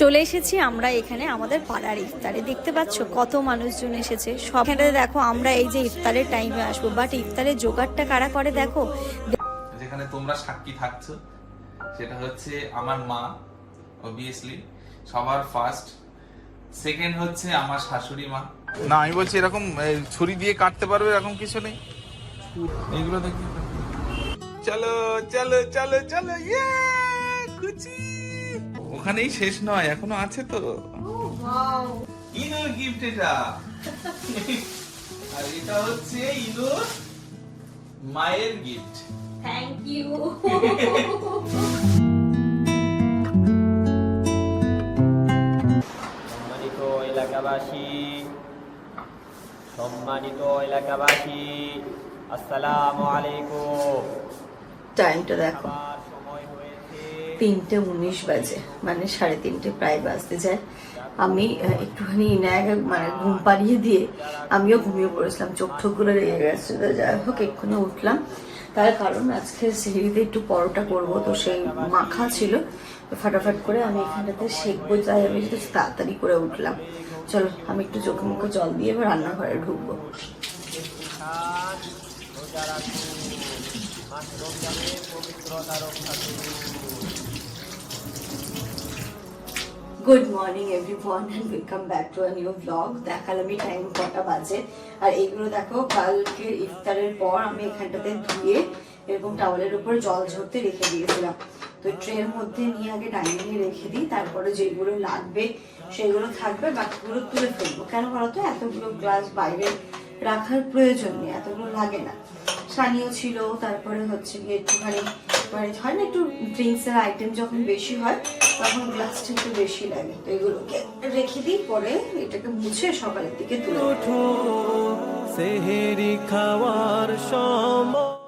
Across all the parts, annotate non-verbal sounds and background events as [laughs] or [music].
চলে এসেছি আমরা এখানে আমাদের পাড়ার ইফতারে। দেখতে পাচ্ছ কত মানুষজন এসেছে। সবখানে দেখো আমরা এই যে ইফতারের টাইমে আসব। বাট ইফতারের জোগাড়টা কারা করে দেখো? যেখানে তোমরা সাক্ষী থাকছো সেটা হচ্ছে আমার মা অবভিয়াসলি সবার ফার্স্ট সেকেন্ড হচ্ছে আমার শাশুড়ি মা। না আমি বলছি এরকম ছুরি দিয়ে কাটতে পারবে এরকম কিছু নেই? এইগুলো দেখি। চলো চলো চলো চলো ইয়ে খুশি। ওখানেই শেষ নয় এখনও আছে তো। ইনুর গিফট এটা। [laughs] আর এটা হচ্ছে ইনুর মায়ের গিফট থ্যাংক ইউ সম্মানিত এলাকাবাসী সম্মানিত এলাকাবাসী আসসালামু আলাইকুম। টাইমটা দেখো। তিনটে উনিশ বাজে মানে সাড়ে তিনটে প্রায় বাজতে যায়। আমি একটুখানি ইনায়ক মানে ঘুম পাড়িয়ে দিয়ে আমিও ঘুমিয়ে পড়েছিলাম, চোখ ঠোকগুলো রেগে গেছে যাই হোক, এক্ষুনি উঠলাম। তার কারণ আজকে সেহরিতে একটু পরোটা করব, তো সেই মাখা ছিল। ফাটাফাট করে আমি এখানটাতে শেখবো তাই আমি একটু তাড়াতাড়ি করে উঠলাম। চলো, আমি একটু চোখে মুখে জল দিয়ে এবার রান্নাঘরে ঢুকবো। Good morning everyone and welcome back to a new blog দেখালাম এই টাইম কটা বাজে। আর এইগুলো দেখো, কালকে ইফতারের পর আমি এখানটাতে ধুয়ে এরকম টাওয়ালের উপর জল ঝরতে রেখে দিয়েছিলাম। তো ট্রের মধ্যে নিয়ে আগে ডাইনিংয়ে রেখে দিই, তারপরে যেগুলো লাগবে সেগুলো থাকবে, বাকিগুলো তুলে ফেলব। কেন বলতো? এতগুলো গ্লাস বাইরে রাখার প্রয়োজন নেই, এতগুলো লাগে না। সানিও ছিল, তারপরে হচ্ছে গিয়ে একটুখানি মানে হয় না একটু ড্রিঙ্কসের আইটেম যখন বেশি হয়, তখন গ্লাসটা একটু বেশি লাগে। তো এগুলোকে রেখে দিই, পরে এটাকে মুছে সকালের দিকে তুলে খাওয়ার সময়।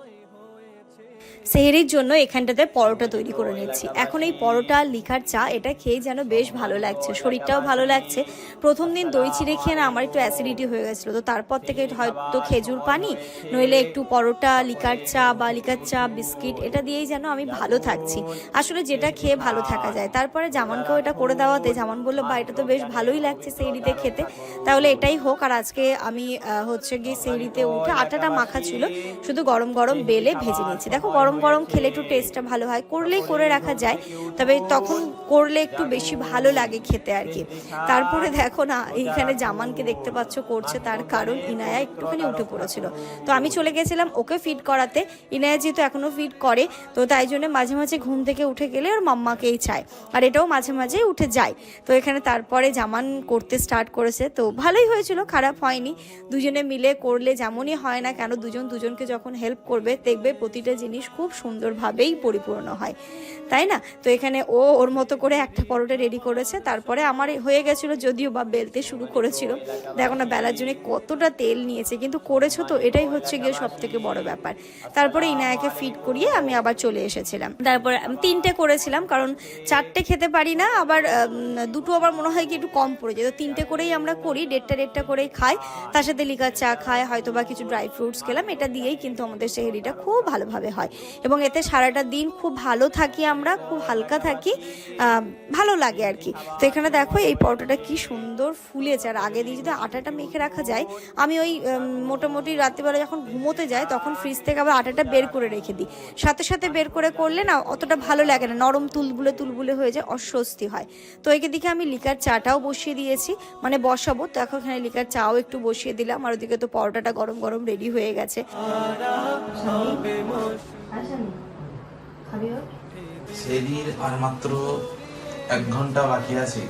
সেহেরির জন্য এখানটাতে পরোটা তৈরি করে নিচ্ছি এখন এই পরোটা লিখার চা, এটা খেয়ে যেন বেশ ভালো লাগছে। শরীরটাও ভালো লাগছে। প্রথম দিন দই চিড়ে খেয়ে না আমার একটু অ্যাসিডিটি হয়ে গেছিল। তো তারপর থেকে হয়তো খেজুর পানি, নইলে একটু পরোটা, লিকার চা বা লিকার চা, বিস্কিট, এটা দিয়েই যেন আমি ভালো থাকছি। আসলে যেটা খেয়ে ভালো থাকা যায়। তারপরে জামানকেও এটা করে দেওয়াতে জামান বলল বা এটা তো বেশ ভালোই লাগছে সেহরিতে খেতে। তাহলে এটাই হোক, আর আজকে আমি হচ্ছে গিয়ে সেহরিতে উঠে আটাটা মাখা ছিল। শুধু গরম গরম বেলে ভেজে নিচ্ছি দেখো গরম গরম খেলে একটু টেস্টটা ভালো হয়। করলেই করে রাখা যায়, তবে তখন করলে একটু বেশি ভালো লাগে খেতে আর কি। তারপরে দেখো না, এইখানে জামানকে দেখতে পাচ্ছ করছে তার কারণ ইনায়া একটুখানি উঠে পড়েছিল। তো আমি চলে গেছিলাম ওকে ফিট করাতে। ইনায়া যেহেতু এখনও ফিট করে, তো তাই জন্য মাঝে মাঝে ঘুম থেকে উঠে গেলে ওর মাম্মাকেই চায়। আর এটাও মাঝে মাঝে উঠে যায়। তো এখানে তারপরে জামান করতে স্টার্ট করেছে। তো ভালোই হয়েছিল, খারাপ হয়নি। দুজনে মিলে করলে যেমনই হয় না কেন, দুজন দুজনকে যখন হেল্প করবে, দেখবে প্রতিটা জিনিস খুব সুন্দরভাবেই পরিপূর্ণ হয়। তাই না? তো এখানে ও ওর মতো করে একটা পরোটা রেডি করেছে। তারপরে আমার হয়ে গেছিল যদিও বা বেলতে শুরু করেছিল। দেখো না, বেলার জন্য কতটা তেল নিয়েছে। কিন্তু করেছ তো, এটাই হচ্ছে গিয়ে সব থেকে বড় ব্যাপার। তারপরে ইনায়াকে ফিট করিয়ে আমি আবার চলে এসেছিলাম। তারপরে তিনটে করেছিলাম, কারণ চারটে খেতে পারি না, আবার দুটো আবার মনে হয় কি একটু কম পড়ে যায়। তো তিনটে করেই আমরা করি, দেড়টা দেড়টা করেই খাই। তার সাথে লিকার চা খাই হয়তো বা কিছু ড্রাই ফ্রুটস খেলাম। এটা দিয়েই কিন্তু আমাদের সেহেরিটা খুব ভালোভাবে হয়। এবং এতে সারাটা দিন খুব ভালো থাকি আমরা, খুব হালকা থাকি ভালো লাগে আর কি। তো এখানে দেখো এই পরোটাটা কি সুন্দর ফুলেছে। আর আগে দিয়ে যদি আটাটা মেখে রাখা যায়, আমি ওই মোটামুটি রাত্রিবেলা যখন ঘুমোতে যাই, তখন ফ্রিজ থেকে আবার আটাটা বের করে রেখে দিই। সাথে সাথে বের করে করলে না, অতটা ভালো লাগে না। নরম তুলবুলে তুলবুলে হয়ে যায়, অস্বস্তি হয়। তো একে দিকে আমি লিকার চাটাও বসিয়ে দিয়েছি মানে বসাবো। তো এখন এখানে লিকার চাও একটু বসিয়ে দিলাম। আর ওদিকে তো পরোটাটা গরম গরম রেডি হয়ে গেছে। সেহরির আর মাত্র এক ঘণ্টা বাকি আছে।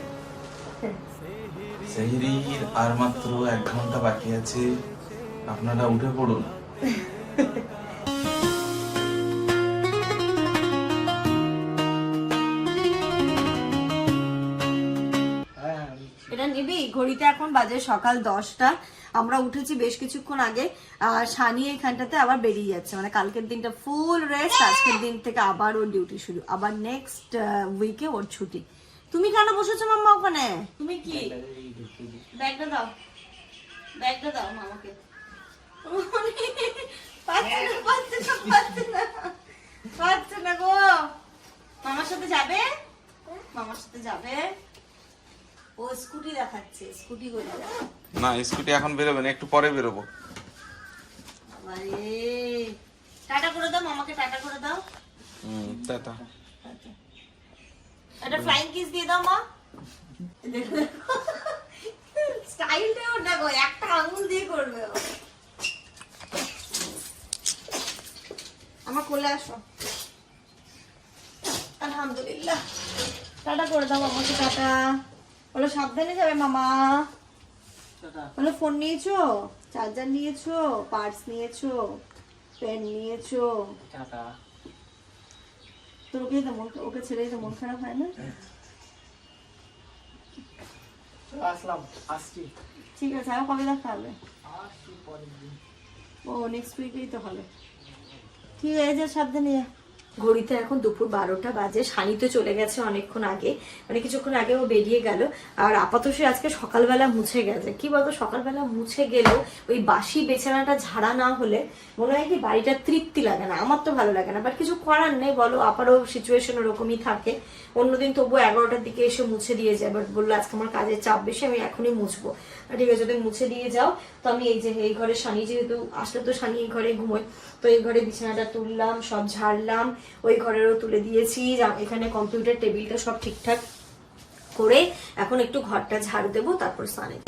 সেহির আর মাত্র এক ঘণ্টা বাকি আছে। আপনারা উঠে পড়ুন। [laughs] ঘড়িতে এখন বাজে সকাল দশটা। আমরা উঠেছি বেশ কিছুক্ষণ আগে। আর সানি এখানটাতে আবার বেরিয়ে যাচ্ছে। মানে কালকের দিনটা ফুল রেস্ট আজকের দিন থেকে আবার ওর ডিউটি শুরু। আবার নেক্সট উইকে ওর ছুটি। তুমি কেন বসেছো মাম্মা ওখানে? তুমি কি? ব্যাগটা দাও। ব্যাগটা দাও মামাকে পাচ্ছে না পাচ্ছে না পাচ্ছে না স্কুটি দেখাচ্ছে স্কুটি করে না স্কুটি এখন বেরোবে না একটু পরে বেরোবো। টাটা করে দাও মামাকে টাটা করে দাও। হুম টাটা। একটা ফ্লাইং কিস দিয়ে দাও মা। দেখো স্টাইলটাও দেখো একটা আঙুল দিয়ে করবে। আমার কোলে আসো। আলহামদুলিল্লাহ। টাটা করে দাও মামাকে টাটা। বলো সাবধানে যাবে মামা। বলো ফোন নিয়েছো? চার্জার নিয়েছো? পার্স নিয়েছো? পেন নিয়েছো? তোর ওকে তো মন ওকে ছেড়ে তো মন খারাপ হয় না? আসলাম আসছি। ঠিক আছে আর কবে দেখা হবে? ও নেক্সট উইকেই তো হবে। ঠিক আছে সাবধানে যা। ঘড়িতে এখন দুপুর বারোটা বাজে। শানি তো চলে গেছে অনেকক্ষণ আগে। মানে কিছুক্ষণ আগে ও বেরিয়ে গেল। আর আপাতত সে আজকে সকালবেলা মুছে গেছে। কি বলতো, সকালবেলা মুছে গেলেও ওই বাসি বেছানাটা ঝাড়া না হলে মনে হয় কি বাড়িটা তৃপ্তি লাগে না। আমার তো ভালো লাগে না। বাট কিছু করার নেই, বলো, আপারও সিচুয়েশন ওরকমই থাকে। অন্যদিন তবু এগারোটার দিকে এসে মুছে দিয়ে যায় বাট বলল, আজকে আমার কাজের চাপ বেশি, আমি এখনই মুছবো। ঠিক আছে যদি মুছে দিয়ে যাও। তো আমি এই যে, এই ঘরে শানি, যেহেতু আসলে তো শানি এই ঘরে ঘুমোয়, তো এই ঘরে বিছানাটা তুললাম, সব ঝাড়লাম, ওই ঘরেরও তুলে দিয়েছি এখানে কম্পিউটার, টেবিলটা সব ঠিকঠাক করে এখন একটু ঘরটা ঝাড় দেবো, তারপর স্নানে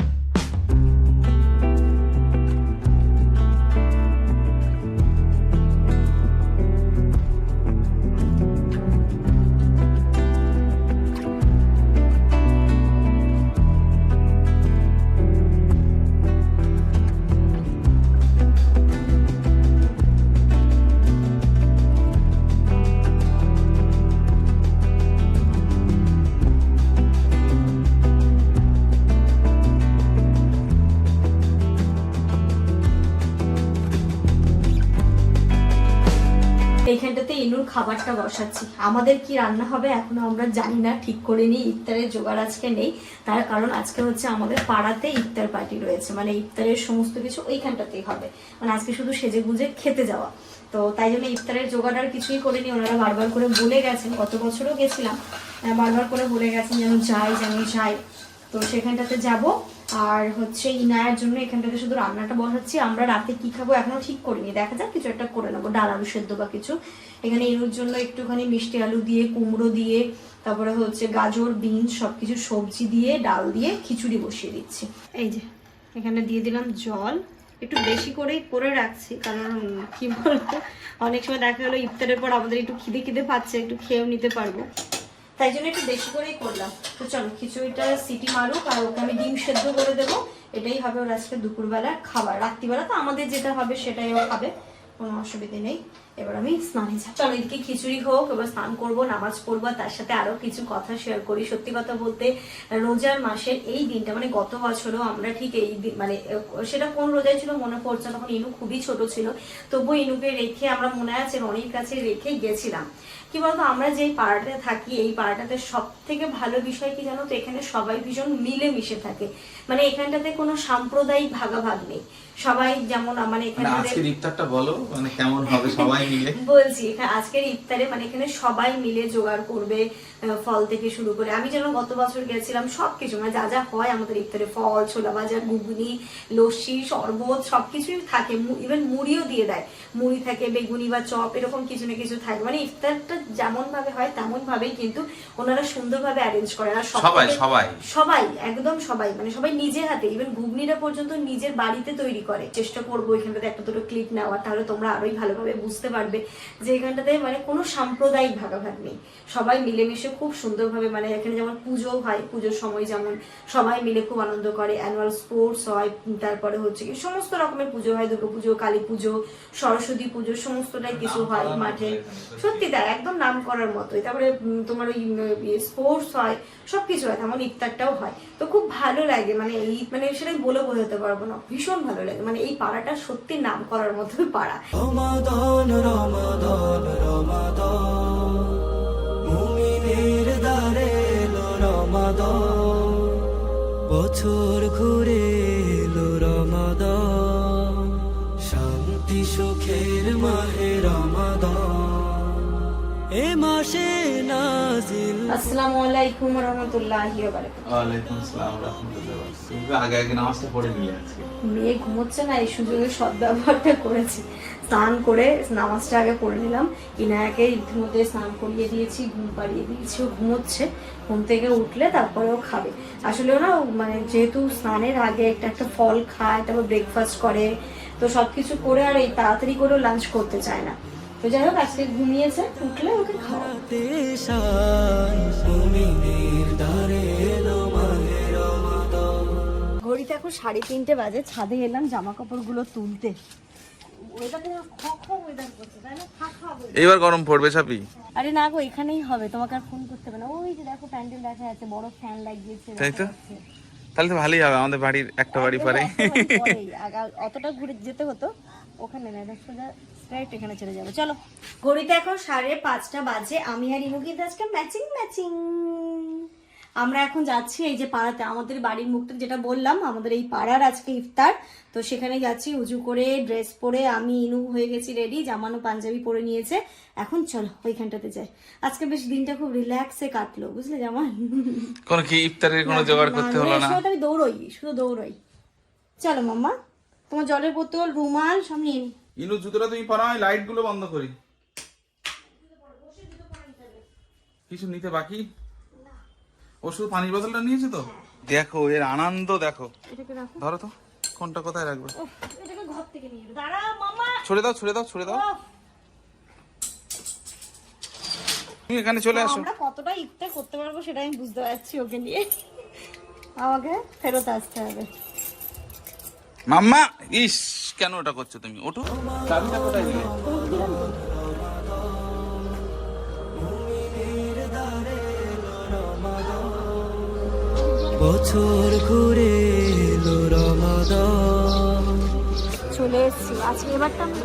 খাবারটা বসাচ্ছি। আমাদের কি রান্না হবে এখনও আমরা জানি না, ঠিক করে নিই, ইফতারের জোগাড় আজকে নেই। তার কারণ আজকে হচ্ছে আমাদের পাড়াতে ইফতার পার্টি রয়েছে মানে ইফতারের সমস্ত কিছু ওইখানটাতেই হবে। মানে আজকে শুধু সেজে গুজে খেতে যাওয়া। তো তাই জন্য ইফতারের জোগাড় আর কিছুই করিনি ওনারা বারবার করে বলে গেছেন, গত বছরও গেছিলাম বারবার করে বলে গেছেন যেন যাই যেন যাই। তো সেখানটাতে যাব। আর হচ্ছে ইনায়ার জন্য এখানটাতে শুধু রান্নাটা বসাচ্ছি। আমরা রাতে কি খাব এখনও ঠিক করিনি। দেখা যাক, কিছু একটা করে নেব। ডাল, আলু সেদ্ধ বা কিছু। এখানে ইনুর জন্য একটুখানি মিষ্টি আলু দিয়ে, কুমড়ো দিয়ে, তারপরে হচ্ছে গাজর, বিনস, সবকিছু সবজি দিয়ে, ডাল দিয়ে খিচুড়ি বসিয়ে দিচ্ছি। এই যে, এখানে দিয়ে দিলাম জল। একটু বেশি করেই করে রাখছি, কারণ কি বলতো অনেক সময় দেখা গেলো ইফতারের পর আমাদের একটু খিদে খিদে পাচ্ছে, একটু খেয়েও নিতে পারব। তাই জন্য একটু বেশি করেই করলাম। তো চলো, খিচুড়িটা সিটি মারুক আর ওকে আমি ডিম সেদ্ধ করে দেবো। এটাই হবে ওর আজকে দুপুরবেলার খাবার। রাত্রিবেলা তো আমাদের যেটা হবে সেটাই ও খাবে, কোনো অসুবিধে নেই। এবার আমি স্নানে যাই চলো এদিকে খিচুড়ি হোক এবার স্নান করব নামাজ পড়ব তার সাথে আরও কিছু কথা শেয়ার করি। সত্যি কথা বলতে রোজার মাসের এই দিনটা মানে গত বছরও আমরা ঠিক এই মানে সেটা কোন রোজায় ছিল মনে পড়ছে তখন ইনু খুবই ছোট ছিল। তবু ইনুকে রেখে আমরা মনে আছে রনির কাছে রেখে গেছিলাম। কি বলতো আমরা যেই পাড়াটাতে থাকি এই পাড়াটাতে সব থেকে ভালো বিষয় কি জানো তো এখানে সবাই ভীষণ মিলে মিশে থাকে। মানে এখানটাতে কোনো সাম্প্রদায়িক ভাগাভাগ নেই। সবাই যেমন মানে মানে এখানে আজকের ইফতারটা বলো মানে কেমন হবে সবাই বলছি আজকের ইফতারে মানে এখানে সবাই মিলে জোগাড় করবে ফল থেকে শুরু করে। আমি যেন গত বছর গেছিলাম সবকিছু মানে যা যা হয় আমাদের ইফতারে ফল ছোলা ভাজা ঘুগনি লস্যি শরবত সবকিছুই থাকে। ইভেন মুড়িও দিয়ে দেয়। মুড়ি থাকে বেগুনি বা চপ এরকম কিছু না কিছু থাকে। মানে ইফতারটা যেমন ভাবে হয় তেমন ভাবেই কিন্তু ওনারা সুন্দরভাবে অ্যারেঞ্জ করে। আর সবাই সবাই। সবাই একদম সবাই। মানে সবাই নিজের হাতে। ইভেন ঘুগনিটা পর্যন্ত নিজের বাড়িতে তৈরি করে। চেষ্টা করব এখানটাতে একটা দুটো ক্লিপ নেওয়ার তাহলে তোমরা আরোই ভালোভাবে বুঝতে পারবে যে এখানটাতে মানে কোনো সাম্প্রদায়িক ভাগাভাগ নেই। সবাই মিলেমিশে খুব সুন্দরভাবে মানে এখানে যেমন পুজো হয় পুজোর সময় যেমন সবাই মিলে খুব আনন্দ করে অ্যানুয়াল স্পোর্টস হয় তারপরে হচ্ছে কি সমস্ত রকমের পুজো হয় দুর্গা পুজো কালী পুজো সরস্বতী পুজো সমস্তটাই কিছু হয় মাঠে। সত্যি তাই একদম নাম করার মতোই। তারপরে তোমার ওই স্পোর্টস হয় সবকিছু হয় তেমন ইফতারটাও হয়। তো খুব ভালো লাগে মানে এই মানে সেটা বলে বোঝাতে পারব না ভীষণ ভালো লাগে। মানে এই পাড়াটা সত্যি নাম করার মতো পাড়া। রমাদান রমাদান রমাদান মুমিনের দ্বারে এলো রমাদান বছর ঘুরে এলো রমাদান শান্তি সুখের মাহে রমাদান এ মাসে নাজিল। আসসালামু আলাইকুম রহমতুল্লাহি ওয়ালাইকুম আসসালাম রাহমাতুল্লাহ তুমি আগে আগে নামাজটা পড়ে নিলে আজকে। মেয়ে ঘুমোচ্ছে না এই সুযোগে সদ্ব্যবহারটা করেছি। স্নান করে নামাজটা আগে পড়ে নিলাম। ইনায়াকে ইতিমধ্যে স্নান করিয়ে দিয়েছি ঘুম পাড়িয়ে দিয়েছি ও ঘুমোচ্ছে। ঘুম থেকে উঠলে তারপরে ও খাবে। আসলে ও না মানে যেহেতু স্নানের আগে একটা একটা ফল খায় তারপর ব্রেকফাস্ট করে তো সবকিছু করে আর এই তাড়াতাড়ি করেও লাঞ্চ করতে চায় না। তো যাই হোক আজকে ঘুমিয়েছে উঠলে ওকে খাওয়া ঘড়িতে এখন সাড়ে তিনটে বাজে ছাদে এলাম জামা কাপড়গুলো তুলতে। এইবার গরম পড়বে ছাপি। আরে না গো এখানেই হবে তোমাকে আর ফোন করতে হবে না। ওই যে দেখো প্যান্ডেল দেখা যাচ্ছে বড় ফ্যান লাগিয়েছে তাই তো? তাহলে তো ভালোই হবে আমাদের বাড়ির একটা বাড়ি পরে। [laughs] অতটা ঘুরে যেতে হতো। ওখানে না সোজা স্ট্রাইট এখানে চলে যাব। চলো। ঘড়িতে এখন সাড়ে পাঁচটা বাজে আমি আর ইমু কিন্তু আজকে ম্যাচিং ম্যাচিং আমরা এখন যাচ্ছি এই যে পাড়াতে। আমাদের বাড়ির মুখটা যেটা বললাম আমাদের এই পাড়ার আজকে ইফতার। তো সেখানে যাচ্ছি উজু করে ড্রেস পরে আমি ইনু হয়ে গেছি রেডি জামানো পাঞ্জাবি পরে নিয়েছে। এখন চলো ওইখানটাতে যাই। আজকে বেশ দিনটা খুব রিল্যাক্সে কাটলো বুঝলে জামান? কোনো কি ইফতারের কোনো জোগাড় করতে হলো না? আমি দৌড়ই শুধু দৌড়ই। চলো মাম্মা তোমার জলের বোতল রুমাল সব নিয়ে নি। ইনু জুতোটা তুমি পরাও আমি লাইটগুলো বন্ধ করি। কিছু নিতে বাকি? ও শুধু পানির বোতলটা নিয়েছে তো? দেখো এর আনন্দ দেখো। ধরো তো কোনটা কোথায় রাখবে? ছড়ে দাও ছড়ে দাও ছড়ে দাও। তুমি এখানে চলে আসো। আমরা কতটা ইফতার করতে পারব সেটা আমি বুঝতে পারছি ওকে নিয়ে। আমাকে ফেরত আসতে হবে। মাম্মা ইস কেন ওটা করছ তুমি? ওঠো। চাবিটা কোথায় বছর ঘুরে এলো রমাদান। চলে এসেছি। আজকে এবারটা আমি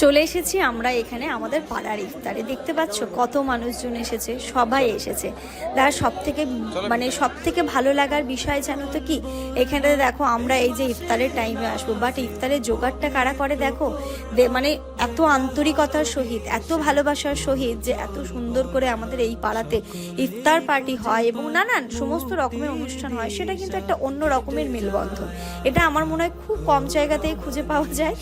চলে এসেছি আমরা এখানে আমাদের পাড়ার ইফতারে। দেখতে পাচ্ছ কত মানুষজন এসেছে, সবাই এসেছে। তার সব থেকে মানে সব থেকে ভালো লাগার বিষয় জানো তো কি? এখানে দেখো আমরা এই যে ইফতারের টাইমে আসব বাট ইফতারের জোগাড়টা কারা করে দেখো? মানে এত আন্তরিকতার সহিত, এত ভালোবাসার সহিত যে এত সুন্দর করে আমাদের এই পাড়াতে ইফতার পার্টি হয় এবং নানান সমস্ত রকমের অনুষ্ঠান হয়, সেটা কিন্তু একটা অন্য রকমের মেলবন্ধন। এটা আমার মনে হয় খুব কম জায়গাতেই খুঁজে পাওয়া যায়।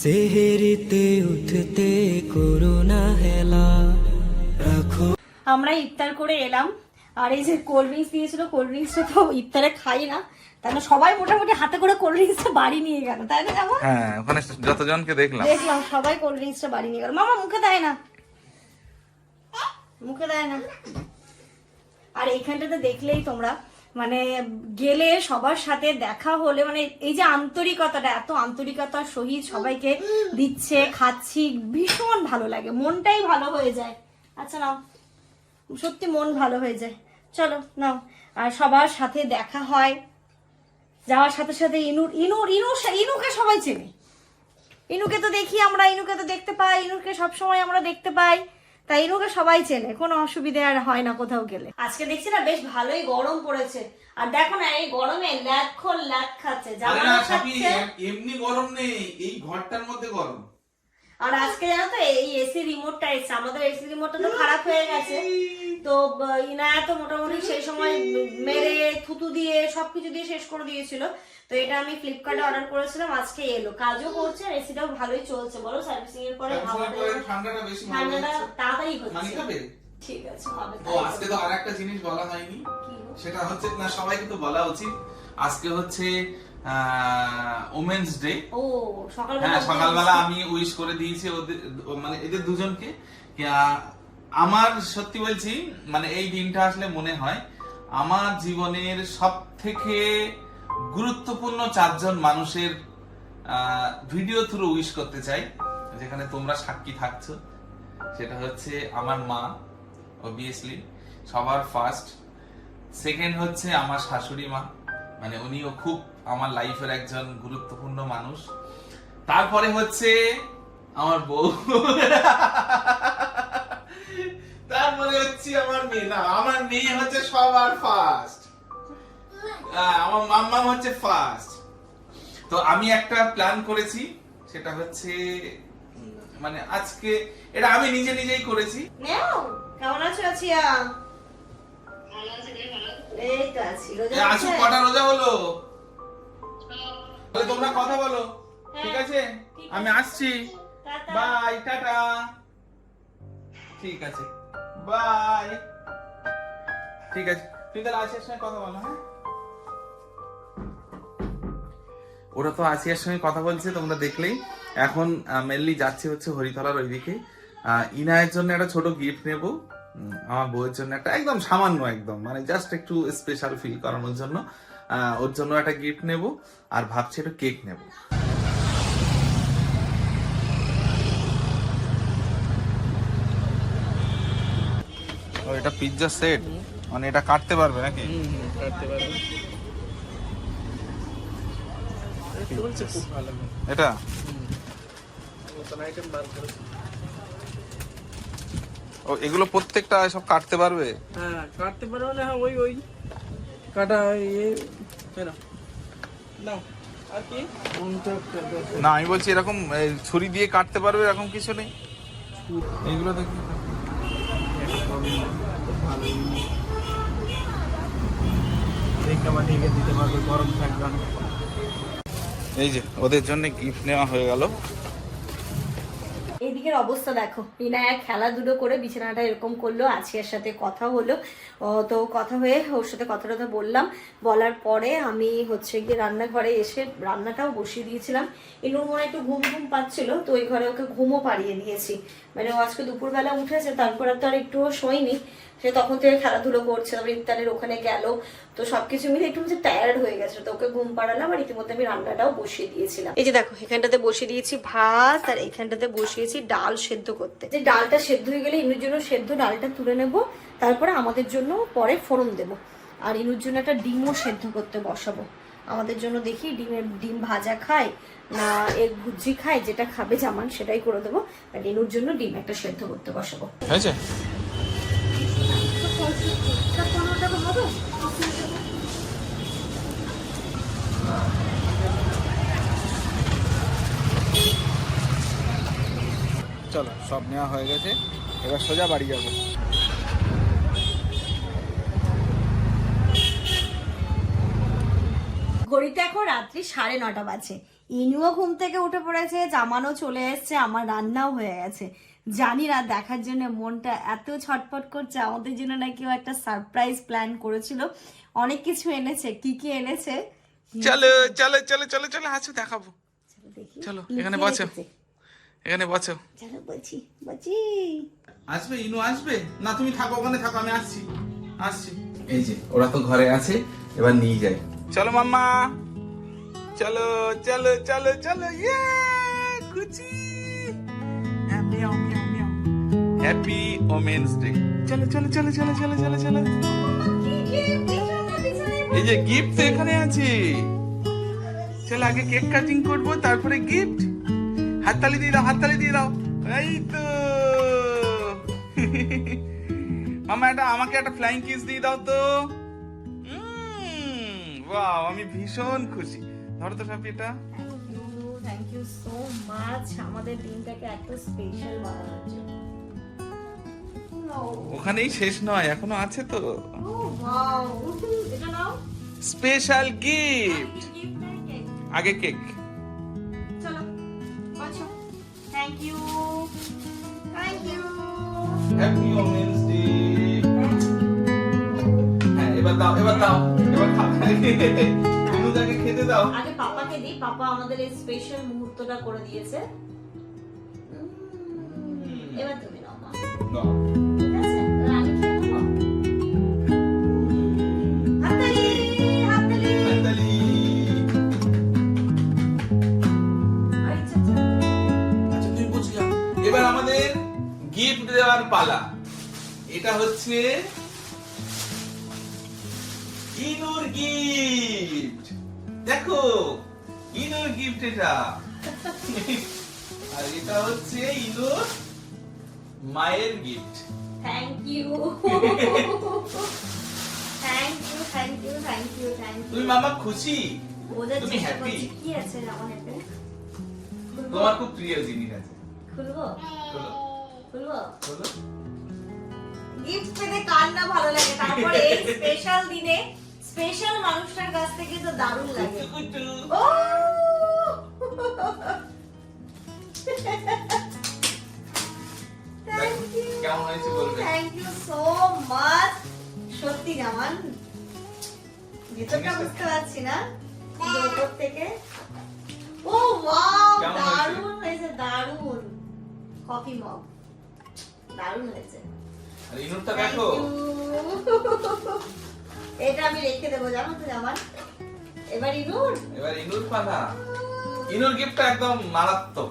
সেহেরিতে উঠতে করোনা হেলা রাখো। আমরা ইফতার করে এলাম। আর এই যে কোল্ড ড্রিঙ্কস দিয়েছিল কোল্ড ড্রিঙ্কসটা তো ইফতারে খাই না। তাই না সবাই মোটামুটি হাতে করে কোল্ড ড্রিঙ্কসটা বাড়ি নিয়ে গেল তাই না জামা? হ্যাঁ ওখানে যতজনকে দেখলাম। দেখলাম সবাই কোল্ড ড্রিঙ্কসটা বাড়ি নিয়ে গেল। মামা মুখে দেয় না। মুখে দেয় না। আর এইখানটাতে দেখলেই তোমরা মানে গেলে সবার সাথে দেখা হলে মানে এই যে আন্তরিকতাটা এত আন্তরিকতার সহিত সবাইকে দিচ্ছে খাচ্ছি ভীষণ ভালো লাগে। মনটাই ভালো হয়ে যায়। আচ্ছা নাও। সত্যি মন ভালো হয়ে যায়। চলো নাও। আর সবার সাথে দেখা হয়। যাওয়ার সাথে সাথে ইনুর ইনুর ইনুর ইনুকে সবাই চেনে। ইনুকে তো দেখি আমরা ইনুকে তো দেখতে পাই ইনুকে সবসময় আমরা দেখতে পাই। তাই ইনুকে সবাই চেনে কোনো অসুবিধা আর হয় না কোথাও গেলে। আজকে দেখছি না বেশ ভালোই গরম পড়েছে। আর দেখো না এই গরমে ল্যাদ খোল ল্যাদ খাচ্ছে জামা খাচ্ছে। এমনি গরম নেই এই ঘরটার মধ্যে গরম। আর আজকে জানো তো এই এসি রিমোটটা এসছে আমাদের এসি রিমোটটা তো খারাপ হয়ে গেছে। তো ব- ইনায়া তো মোটামুটি সেই সময় মেরে থুতু দিয়ে সবকিছু দিয়ে শেষ করে দিয়েছিল। তো এটা আমি ফ্লিপকার্টে অর্ডার করেছিলাম আজকে এলো। কাজও করছে আর এসিটাও ভালোই চলছে। বলো সার্ভিসিং এর পরে ঠান্ডাটা বেশি ঠান্ডাটা তাড়াতাড়ি হচ্ছে। ঠিক আছে হবে ও আজকে তো আর একটা জিনিস বলা হয়নি। সেটা হচ্ছে না সবাইকে তো বলা উচিত। আজকে হচ্ছে ওমেন্স ডে ও সকালবেলা হ্যাঁ সকালবেলা আমি উইশ করে দিয়েছি ওদের মানে এদের দুজনকে। আমার সত্যি বলছি মানে এই দিনটা আসলে মনে হয়, আমার জীবনের সব থেকে গুরুত্বপূর্ণ চারজন মানুষের ভিডিও থ্রু উইশ করতে চাই, যেখানে তোমরা সাক্ষী থাকছো। সেটা হচ্ছে আমার মা অবভিয়াসলি সবার ফার্স্ট সেকেন্ড হচ্ছে আমার শাশুড়ি মা মানে উনিও খুব আমার লাইফের একজন গুরুত্বপূর্ণ মানুষ। তারপরে হচ্ছে আমার বউ। [laughs] তারপরে হচ্ছে আমার মেয়ে। না আমার মেয়ে হচ্ছে সবার ফার্স্ট আমার মাম্মা হচ্ছে ফার্স্ট তো আমি একটা প্ল্যান করেছি সেটা হচ্ছে মানে আজকে এটা আমি নিজে নিজেই করেছি। কেমন আছো আছিয়া? আছে? কটা রোজা হলো? তোমরা কথা বলো ঠিক আছে? আমি আসছি। Bye tata. ঠিক আছে। বাই ঠিক আছে। তুই তাহলে আসিয়ার সঙ্গে কথা বলো হ্যাঁ? ওরা তো আসিয়ার সঙ্গে কথা বলছে তোমরা দেখলেই। এখন মেনলি যাচ্ছে হচ্ছে হরিতলার ওইদিকে। ইনায়ের জন্য একটা ছোট গিফট নেব। আমার বউয়ের জন্য একটা একদম সামান্য একদম মানে জাস্ট একটু স্পেশাল ফিল করানোর জন্য ওর জন্য একটা গিফট নেব। আর ভাবছি একটা কেক নেব। এটা পিৎজা সেট মানে এটা কাটতে পারবে নাকি? কাটতে পারবে। এটা ও এগুলো প্রত্যেকটা সব কাটতে পারবে? হ্যাঁ কাটতে পারো না হ্যাঁ ওই ওই। কাটা ইয়ে না আর কি? না আমি বলছি এরকম ছুরি দিয়ে কাটতে পারবে এরকম কিছু নেই? এইগুলো দেখি। দেখে ঢেকে দিতে পারবে গরম থাকবে এই যে ওদের জন্য গিফট নেওয়া হয়ে গেল। এদিকের অবস্থা দেখো। রিনায়া খেলাধুলো করে বিছানাটা এরকম করল আছিয়ার সাথে কথা হলো। ও, তো কথা হয়ে ওর সাথে কথা টথা বললাম। বলার পরে আমি হচ্ছে গিয়ে রান্নাঘরে এসে রান্নাটাও বসিয়ে দিয়েছিলাম। ইনুর মনে হয় একটু ঘুম ঘুম পাচ্ছিল তো ওই ঘরে ওকে ঘুমও পাড়িয়ে দিয়েছি। মানে ও আজকে দুপুরবেলা উঠেছে তারপর আর তো আর একটুও শোয়নি। সে তখন থেকে খেলাধুলো করছে তারপর ইফতারের ওখানে গেল। তো সবকিছু মিলে একটু টায়ার্ড হয়ে গেছে তো ওকে ঘুম পাড়ালাম আর ইতিমধ্যে আমি রান্নাটাও বসিয়ে দিয়েছিলাম। এই যে দেখো এখানটাতে বসিয়ে দিয়েছি ভাত আর এখানটাতে বসিয়েছি ডাল সেদ্ধ করতে। যে ডালটা সেদ্ধ হয়ে গেলে ইনুর জন্য সেদ্ধ ডালটা তুলে নেব তারপরে আমাদের জন্য পরে ফোড়ন দেব। আর ইনুর জন্য একটা ডিমও সেদ্ধ করতে বসাবো। আমাদের জন্য দেখি ডিমের ডিম ভাজা খায় না এগ ভুজি খায় যেটা খাবে জামান সেটাই করে দেবো। আর ইনুর জন্য ডিম একটা সেদ্ধ করতে বসাবো। হয়েছে? চলো, সব নেওয়া হয়ে গেছে। এবার সোজা বাড়ি যাব। ঘড়িতে এখন রাত্রি সাড়ে নটা বাজে। ইনুও ঘুম থেকে উঠে পড়েছে, জামানও চলে এসেছে, আমার রান্নাও হয়ে গেছে। জানি না দেখার জন্য মনটা এত ছটফট করছে আমাদের জন্য নাকি ও একটা সারপ্রাইজ প্ল্যান করেছিল। অনেক কিছু এনেছে কি কি এনেছে? চলো চলো চলো চলো চলো আসো দেখাবো। চলো দেখি। চলো, লুকিয়ে এখানে বসো। এখানে বসো। চলো বলছি বলছি। আসবে ইনু আসবে? না তুমি থাকো ওখানে থাকো আমি আসছি। আসছি। এই যে ওরা তো ঘরে আছে এবার নিয়ে যাই। চলো মাম্মা। চলো চলো চলো চলো ইয়ে খুশি হ্যাপি ওমেন্স ডে চলো চলো চলো চলো চলো চলো চলো। এই যে গিফট তো এখানে আছে। চল আগে কেক কাটিং করব তারপরে গিফট হাততালি দিয়ে দাও হাততালি দিয়ে দাও। এই তো। মামা এটা আমাকে একটা ফ্লাইং কিস দিয়ে দাও তো। ওয়াও আমি ভীষণ খুশি। ধরো তো সাপি এটা। থ্যাংক ইউ সো মাচ আমাদের দিনটাকে এত স্পেশাল বানানোর ওখানেই শেষ নয় এখনও আছে তো। স্পেশাল গিফট আগে cake. Thank you thank you happy women's day হ্যাঁ এবার দাও এবার দাও এবার খেতে দাও। আগে পাপাকে দিই পাপা আমাদের এই স্পেশাল মুহূর্তটা করে দিয়েছে। এবার তুমি। এবার আমাদের গিফট দেওয়ার পালা। এটা হচ্ছে ইনুর গিফট দেখো ইনুর গিফট এটা। আর এটা হচ্ছে ইনুর মায়ের gift thank you thank you thank you thank you thank you তুমি মামা খুশি? তুমি happy? কি আছে আমার তোমার খুব প্রিয় জিনিস আছে। খুলবো খুলবো গিফট পেতে কার না ভালো লাগে। তারপরে এই স্পেশাল দিনে স্পেশাল মানুষটার কাছ থেকে তো দারুণ লাগে। কুটু, কুটু। ও! কেমন হয়েছে বলবে? থ্যাংক ইউ সো মাচ সত্যি জামান ভেতরটা বুঝতে পারছি না। থেকে। ও ওয়াও? দারুণ হয়েছে দারুণ। Coffee mug. দারুণ হয়েছে। দেখো। এটা আমি রেখে দেবো জানো তো জামান এবার ইনুর। এবার ইনুর পালা। ইনুর গিফটটা একদম মারাত্মক।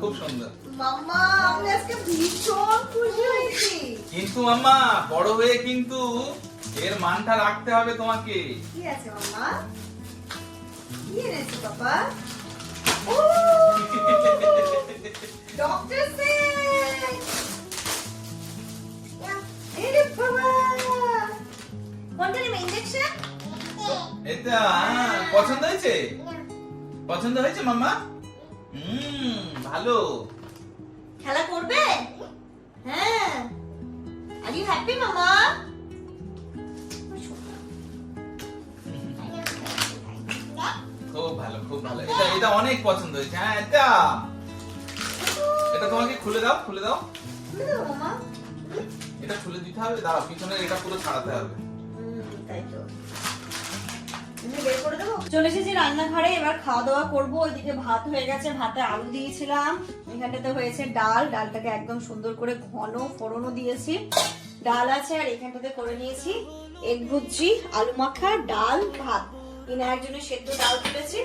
খুব সুন্দর। মাম্মা আমি আজকে ভীষণ খুশি হয়েছি। কিন্তু মাম্মা বড় হয়ে কিন্তু এর মানটা রাখতে হবে তোমাকে। কি আছে মাম্মা? কি এনেছো ও [laughs] ডক্টর সেন এরে বাবা কোনটা নেবে ইঞ্জেকশন এটা পছন্দ হয়েছে? পছন্দ হয়েছে মাম্মা? হুম ভালো। খেলা করবে? হ্যাঁ। আর ইউ হ্যাপি মামা খুব ভালো খুব ভালো। এটা এটা অনেক পছন্দ হয়েছে। হ্যাঁ এটা। এটা তোমাকে খুলে দাও খুলে দাও। এটা খুলে দিতে হবে দাঁড়াও পিছনে এটা পুরো ছাড়াতে হবে। তাই তো? চলে এসেছি রান্নাঘরে এবার খাওয়া দাওয়া করব। ওইদিকে ভাত হয়ে গেছে ভাতে আলু দিয়েছিলাম। এখানটাতে হয়েছে ডাল ডালটাকে একদম সুন্দর করে ঘন ফোড়নও দিয়েছি। ডাল আছে আর এখানটাতে করে নিয়েছি এগ ভুজি আলু মাখা ডাল ভাত। ডিনারের জন্য সেদ্ধ ডাল তুলেছি।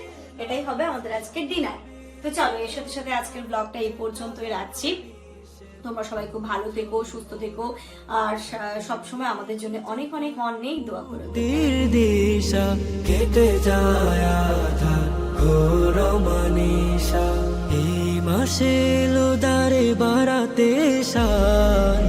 এটাই হবে আমাদের আজকের ডিনার। তো চলো, এর সাথে সাথে আজকের ব্লগটা এই পর্যন্তই রাখছি। তোমরা সবাই খুব ভালো থেকো, সুস্থ থেকো, আর সব সময় আমাদের জন্য অনেক অনেক অনেক দোয়া করো। কেটে যায় আধার ঘোর মানিসা এই মাসে লোদারে শান